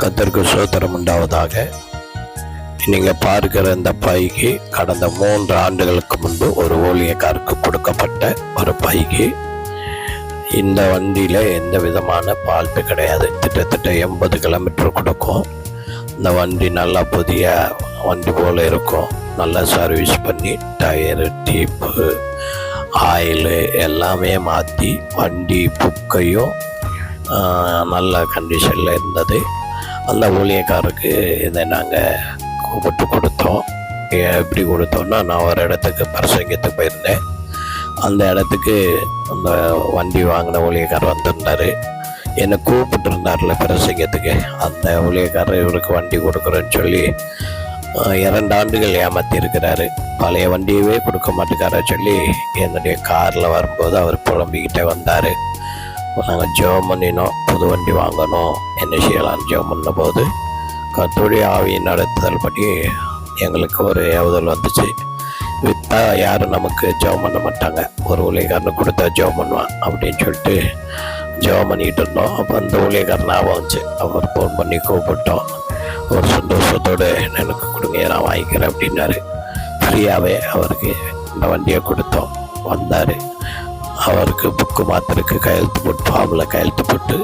கத்தருக்கு சோத்திரம் உண்டாவதாக. நீங்கள் பார்க்கிற இந்த பைக்கு கடந்த மூன்று ஆண்டுகளுக்கு முன்பு ஒரு ஊழியக்காருக்கு கொடுக்கப்பட்ட ஒரு பைக்கு இந்த வண்டியில் எந்த விதமான பால்ட்டு கிடையாது. கிட்டத்தட்ட எண்பது கிலோமீட்டர் கொடுக்கும். இந்த வண்டி நல்லா புதிய வண்டி போல் இருக்கும். நல்லா சர்வீஸ் பண்ணி டயரு டீப்பு ஆயிலு எல்லாமே மாற்றி வண்டி புக்கையும் நல்ல கண்டிஷனில் இருந்தது. அந்த ஊழியக்காருக்கு இதை நாங்கள் கூப்பிட்டு கொடுத்தோம். எப்படி கொடுத்தோம்னா நான் ஒரு இடத்துக்கு பிரசங்கத்துக்கு போயிருந்தேன். அந்த இடத்துக்கு அந்த வண்டி வாங்கின ஊழியக்கார் வந்திருந்தார். என்னை கூப்பிட்டுருந்தார்ல பிரசங்கத்துக்கு அந்த ஊழியக்காரர் இவருக்கு வண்டி கொடுக்குறேன்னு சொல்லி இரண்டு ஆண்டுகள் ஏமாத்தி இருக்கிறாரு பழைய வண்டியவே கொடுக்க மாட்டேங்கார சொல்லி என்னுடைய காரில் வரும்போது அவர் புலம்பிக்கிட்டே வந்தார். நாங்கள் ஜெபம் பண்ணினோம் புது வண்டி வாங்கணும் என்ன செய்யலாம்னு ஜெபம் பண்ணும்போது போது கத்தோடைய ஆவியின் நடத்துதல் படி எங்களுக்கு ஒரு ஏவுதல் வந்துச்சு. விற்றா யாரும் நமக்கு ஜெபம் பண்ண மாட்டாங்க. ஒரு ஊழியக்காரன் கொடுத்தா ஜெபம் பண்ணுவான் அப்படின்னு சொல்லிட்டு ஜெபம் பண்ணிக்கிட்டு இருந்தோம். அப்போ அந்த ஊழியக்காரன் ஞாபகம் வந்துச்சு. அவர் ஃபோன் பண்ணி கூப்பிட்டோம். ஒரு சந்தோஷத்தோடு எனக்கு கொடுங்க நான் வாங்கிக்கிறேன் அப்படின்னாரு. ஃப்ரீயாகவே அவருக்கு இந்த வண்டியை கொடுத்தோம். வந்தார். அவருக்கு புக்கு மாத்திரக்கு கையெழுத்து போட்டு ஃபார்மில் கையெழுத்து போட்டு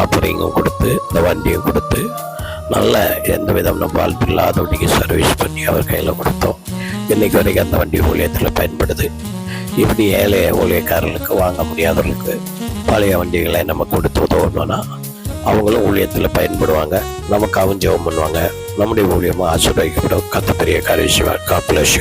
ஆப்பரிங்கும் கொடுத்து இந்த வண்டியும் கொடுத்து நல்ல எந்த விதமான பால்ட் இல்லாதபடிக்கு சர்வீஸ் பண்ணி அவர் கையில் கொடுத்தோம். இன்றைக்கு வரைக்கும் அந்த வண்டி ஊழியத்தில் பயன்படுது. இப்படி ஏழை ஊழியக்காரர்களுக்கு வாங்க முடியாதவர்களுக்கு பழைய வண்டிகளை நம்ம கொடுத்து உதவணும்னா அவங்களும் ஊழியத்தில் பயன்படுவாங்க. நமக்கு அவன் ஜெபம் பண்ணுவாங்க. நம்முடைய ஊழியமாக ஆசீர்வதிக்கப்படும். கத்த பெரிய காரியம் காப்பிலேஷன்